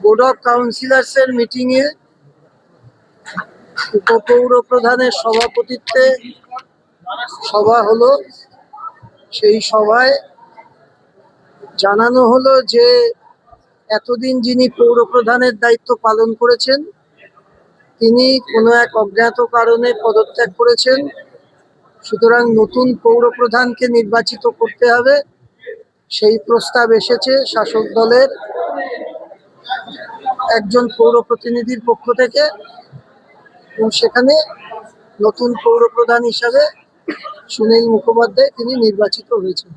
Board of councillors এর meeting এ উপপৌর প্রধানের সভাপতিত্বে সভা হলো। সেই সভায় জানানো হলো যে, এতদিন যিনি পৌর প্রধানের দায়িত্ব পালন করেছেন, তিনি কোনো এক অজ্ঞাত কারণে পদত্যাগ করেছেন। সুতরাং নতুন পৌর প্রধানকে নির্বাচিত করতে হবে। সেই প্রস্তাব এসেছে শাসক দলের। একজন পৌর প্রতিনিধির পক্ষ থেকে এবং সেখানে নতুন পৌর প্রধান হিসাবে সুনীল মুখোপাধ্যায় তিনি নির্বাচিত হয়েছেন।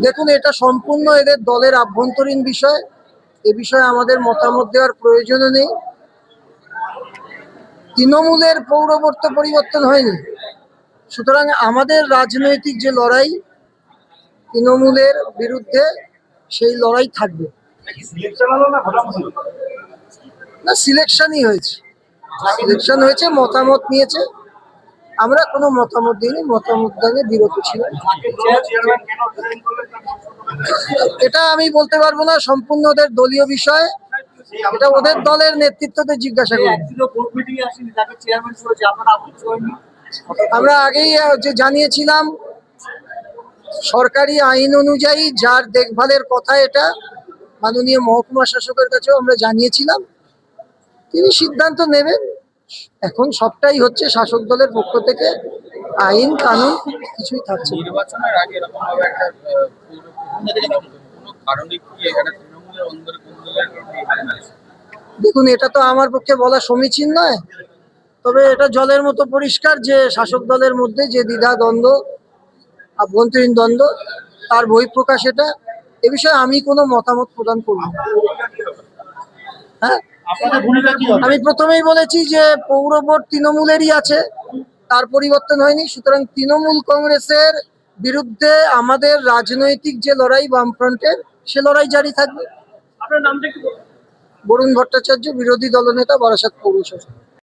দেখুন, এটা সম্পূর্ণ এদের দলের আভ্যন্তরীণ বিষয়। এ বিষয়ে আমাদের মতামত দেওয়ার প্রয়োজনও নেই। তৃণমূলের পৌরবর্ত পরিবর্তন হয়নি। সুতরাং আমাদের রাজনৈতিক যে লড়াই তৃণমূলের বিরুদ্ধে সেই লড়াই থাকবে। না সিলেকশনই হয়েছে। সিলেকশন হয়েছে মতামত নিয়েছে। আমরা কোনো মতামত দিইনি মতামত দানে বিরত ছিলাম। এটা আমি বলতে পারব না সম্পূর্ণ ওদের দলীয় বিষয়। এটা ওদের দলের নেতৃত্বতে জিজ্ঞাসা করুন। আমরা আগেই যে জানিয়েছিলাম সরকারি আইন অনুযায়ী যার দেখভালের কথা এটা মাননীয় মহকুমা শাসকের কাছেও আমরা জানিয়েছিলাম। তিনি সিদ্ধান্ত নেবেন। এখন সবটাই হচ্ছে শাসক দলের পক্ষ থেকে আইন কানুন কিছুই থাকছে নির্বাচনের আগে এরকম একটা কারণে কি এখানে তৃণমূলের হয়েছে? দেখুন এটা তো আমার পক্ষে বলা সমীচীন নয়। তবে এটা জলের মতো পরিষ্কার যে শাসক দলের মধ্যে যে দ্বিধা দ্বন্দ্ব আভ্যন্তরীণ দ্বন্দ্ব তার বহিঃপ্রকাশ এটা। এ বিষয়ে আমি কোনো মতামত প্রদান করব হ্যাঁ? আমি প্রথমেই বলেছি যে পৌর বোর্ড তৃণমূলেরই আছে তার পরিবর্তন হয়নি। সুতরাং তৃণমূল কংগ্রেসের বিরুদ্ধে আমাদের রাজনৈতিক যে লড়াই বামফ্রন্টের সে লড়াই জারি থাকবে। বরুণ ভট্টাচার্য বিরোধী দলনেতা বারাসাত পৌরসভা।